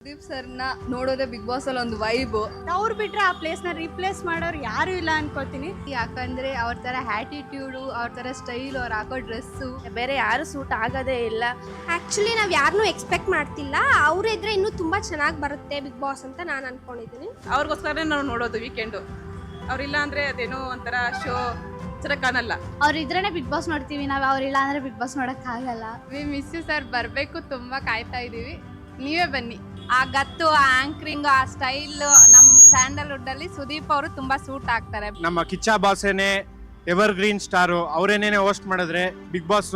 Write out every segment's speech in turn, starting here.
ಸುದೀಪ್ ಸರ್ನ ನೋಡೋದೇ big boss ಅಲ್ಲಿ ಒಂದು ವೈಬ್ ಅವ್ರು ಬಿಟ್ರೆ ಆ ಪ್ಲೇಸ್ನ ರೀಪ್ಲೇಸ್ ಮಾಡೋರು ಯಾರು ಇಲ್ಲ ಅನ್ಕೋತೀನಿ ಯಾಕಂದ್ರೆ ಅವ್ರ ತರ ಆಟಿಟ್ಯೂಡು ಅವ್ರ ತರ ಸ್ಟೈಲ್ ಅವ್ರು ಹಾಕೋ ಡ್ರೆಸ್ಸು ಬೇರೆ ಯಾರು ಸೂಟ್ ಆಗೋದೇ ಇಲ್ಲ. ಆಕ್ಚುಲಿ ನಾವ್ ಯಾರನ್ನೂ ಎಕ್ಸ್ಪೆಕ್ಟ್ ಮಾಡ್ತಿಲ್ಲ. ಅವ್ರು ಇದ್ರೆ ಇನ್ನೂ ತುಂಬಾ ಚೆನ್ನಾಗಿ ಬರುತ್ತೆ ಬಿಗ್ ಬಾಸ್ ಅಂತ ನಾನು ಅನ್ಕೊಂಡಿದ್ದೀನಿ. ಅವ್ರಿಗೋಸ್ಕರ ನಾವು ನೋಡೋದು ವೀಕೆಂಡು ಅವ್ರಿಲ್ಲ ಅಂದ್ರೆ ಅದೇನೋ ಒಂಥರ ಶೋ ಚೆನ್ನಾಗಿ ಕಾಣಲ್ಲ. ಅವ್ರ ಇದ್ರೇನೆ ಬಿಗ್ ಬಾಸ್ ನೋಡ್ತೀವಿ. ನಾವು ಅವ್ರಿಲ್ಲ ಅಂದ್ರೆ ಬಿಗ್ ಬಾಸ್ ನೋಡಕ್ ಆಗಲ್ಲ ವಿ ಮಿಸ್ ಸರ್ ಬರಬೇಕು ತುಂಬಾ ಕಾಯ್ತಾ ಇದೀವಿ. ನೀವೇ ಬನ್ನಿ. ಆ ಗತ್ತು ಆ ಆಂಕ್ರಿಂಗ್ ಆ ಸ್ಟೈಲ್ ನಮ್ಮ ಸ್ಯಾಂಡಲ್ವುಡ್ ಅಲ್ಲಿ ಸುದೀಪ್ ಅವರು ತುಂಬಾ ಸೂಟ್ ಆಗ್ತಾರೆ. ನಮ್ಮ ಕಿಚ್ಚ ಬಾಸೇನೆ ಎವರ್ ಗ್ರೀನ್ ಸ್ಟಾರು ಅವರೇನೇನೆ ಹೋಸ್ಟ್ ಮಾಡಿದ್ರೆ ಬಿಗ್ ಬಾಸ್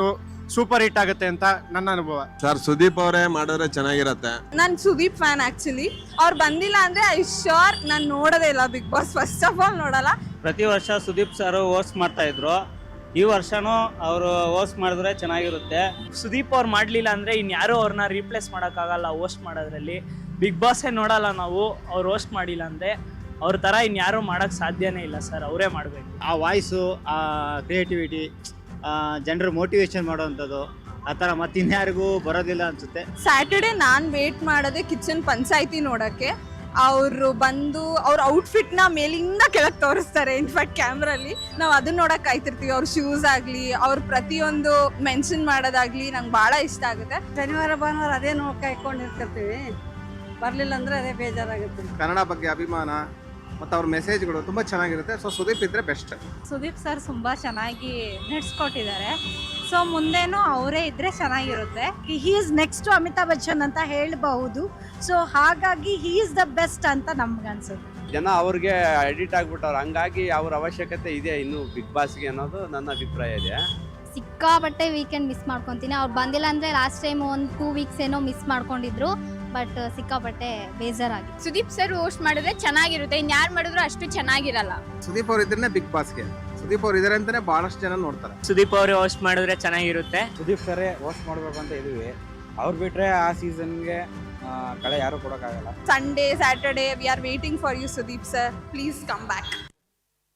ಸೂಪರ್ ಹಿಟ್ ಆಗುತ್ತೆ ಅಂತ ನನ್ನ ಅನುಭವ. ಸರ್ ಸುದೀಪ್ ಅವರೇ ಮಾಡಿದ್ರೆ ಚೆನ್ನಾಗಿರತ್ತೆ. ನಾನು ಸುದೀಪ್ ಫ್ಯಾನ್ ಆಕ್ಚುಲಿ ಅವ್ರು ಬಂದಿಲ್ಲ ಅಂದ್ರೆ ಐ ಶೋರ್ ನಾನು ನೋಡೋದೇ ಇಲ್ಲ Bigg Boss first of all ನೋಡಲ್ಲ. ಪ್ರತಿ ವರ್ಷ ಸುದೀಪ್ ಸರ್ ಹೋಸ್ಟ್ ಮಾಡ್ತಾ ಇದ್ರು. ಈ ವರ್ಷನೂ ಅವರು ಹೋಸ್ಟ್ ಮಾಡಿದ್ರೆ ಚೆನ್ನಾಗಿರುತ್ತೆ. ಸುದೀಪ್ ಅವ್ರು ಮಾಡಲಿಲ್ಲ ಅಂದರೆ ಇನ್ಯಾರೂ ಅವ್ರನ್ನ ರೀಪ್ಲೇಸ್ ಮಾಡೋಕ್ಕಾಗಲ್ಲ ಹೋಸ್ಟ್ ಮಾಡೋದ್ರಲ್ಲಿ. ಬಿಗ್ ಬಾಸೇ ನೋಡಲ್ಲ ನಾವು ಅವ್ರು ಹೋಸ್ಟ್ ಮಾಡಿಲ್ಲ ಅಂದರೆ ಅವ್ರ ಥರ ಇನ್ಯಾರೂ ಮಾಡೋಕ್ಕೆ ಸಾಧ್ಯನೇ ಇಲ್ಲ ಸರ್ ಅವರೇ ಮಾಡಬೇಕು. ಆ ವಾಯ್ಸು ಆ ಕ್ರಿಯೇಟಿವಿಟಿ ಜನರು ಮೋಟಿವೇಶನ್ ಮಾಡೋವಂಥದ್ದು ಆ ಥರ ಮತ್ತಿನ್ಯಾರಿಗೂ ಬರೋದಿಲ್ಲ ಅನಿಸುತ್ತೆ. ಸ್ಯಾಟರ್ಡೆ ನಾನು ವೇಟ್ ಮಾಡೋದೇ ಕಿಚನ್ ಪಂಚಾಯಿತಿ ನೋಡಕ್ಕೆ. ಅವರು ಬಂದು ಅವ್ರ ಔಟ್ಫಿಟ್ನ ಮೇಲಿಂದ ಕೆಳಗೆ ತೋರಿಸ್ತಾರೆ. ಇನ್ಫ್ಯಾಕ್ಟ್ ಕ್ಯಾಮ್ರಲ್ಲಿ ನಾವು ಅದನ್ನ ನೋಡಕ್ ಕಾಯ್ತಿರ್ತೀವಿ. ಅವ್ರ ಶೂಸ್ ಆಗಲಿ ಅವ್ರ ಪ್ರತಿಯೊಂದು ಮೆನ್ಷನ್ ಮಾಡೋದಾಗ್ಲಿ ನಂಗೆ ಬಹಳ ಇಷ್ಟ ಆಗುತ್ತೆ. ಶನಿವಾರ ಭಾನುವಾರ ಅದೇ ನೋಡ್ಕೊಂಡಿರ್ತಿರ್ತೀವಿ ಕಾಯ್ಕೊಂಡಿರ್ತಿರ್ತೀವಿ. ಬರಲಿಲ್ಲ ಅಂದ್ರೆ ಅದೇ ಬೇಜಾರಾಗುತ್ತೆ. ಕನ್ನಡ ಬಗ್ಗೆ ಅಭಿಮಾನ ಮತ್ತು ಅವ್ರ ಮೆಸೇಜ್ಗಳು ತುಂಬ ಚೆನ್ನಾಗಿರುತ್ತೆ. ಸೊ ಸುದೀಪ್ ಇದ್ರೆ ಬೆಸ್ಟ್ ಸುದೀಪ್ ಸರ್ ತುಂಬಾ ಚೆನ್ನಾಗಿ ನಡೆಸ್ಕೊಟ್ಟಿದ್ದಾರೆ ಸೊ ಮುಂದೇನು ಅವರೇ ಇದ್ರೆ ಚೆನ್ನಾಗಿರುತ್ತೆ. He is next Amitabh Bachchan ಅಂತ ಹೇಳಬಹುದು. ಸೊ ಹಾಗಾಗಿ ಹಿ ಈಸ್ ದ ಬೆಸ್ಟ್ ಅಂತ ನಮ್ಗೆ ಅನ್ಸುತ್ತೆ ಜನ ಅವ್ರಿಗೆ ಎಡಿಟ್ ಆಗ್ಬಿಟ್ಟವ್ರು. ಹಂಗಾಗಿ ಅವ್ರ ಅವಶ್ಯಕತೆ ಇದೆ ಇನ್ನು ಬಿಗ್ ಬಾಸ್ಗೆ ಅನ್ನೋದು ನನ್ನ ಅಭಿಪ್ರಾಯ ಇದೆ. ಸಿಕ್ಕಾಪಟ್ಟೆ ವೀಕೆಂಡ್ ಮಿಸ್ ಮಾಡ್ಕೊತೀನಿ. ಅವ್ರು ಬಂದಿಲ್ಲ ಅಂದರೆ ಲಾಸ್ಟ್ ಟೈಮ್ ಒಂದು ಟೂ ವೀಕ್ಸ್ ಏನೋ ಮಿಸ್ ಮಾಡ್ಕೊಂಡಿದ್ರು. ಬಟ್ ಸಿಕ್ಕಾಪಟ್ಟೆ ಬೇಜಾರಾಗಿ ಸುದೀಪ್ ಸರ್ ಹೋಸ್ಟ್ ಮಾಡಿದ್ರೆ ಚೆನ್ನಾಗಿರುತ್ತೆ ಇನ್ ಯಾರು ಮಾಡಿದ್ರು ಅಷ್ಟು ಚೆನ್ನಾಗಿರಲ್ಲ. ಸುದೀಪ್ ಅವ್ರ ಇದ್ರೆ ಬಿಗ್ ಬಾಸ್ಗೆ ಸುದೀಪ್ ಅವ್ರ ಇದಾರೆ ಅಂತಾನೆ ಬಹಳಷ್ಟು ಜನ ನೋಡ್ತಾರೆ. ಸುದೀಪ್ ಅವರು ಹೋಸ್ಟ್ ಮಾಡಿದ್ರೆ ಚೆನ್ನಾಗಿರುತ್ತೆ. ಸುದೀಪ್ ಸರ್ ಹೋಸ್ಟ್ ಮಾಡಬೇಕು ಅಂತ ಇದೀವಿ ಅವ್ರು ಬಿಟ್ರೆ ಆ ಸೀಸನ್ಗೆ ಕಳೆ ಯಾರು ಕೊಡೋಕ್ಕಾಗಲ್ಲ. Sunday Saturday we are waiting for you Sudeep sir. Please come back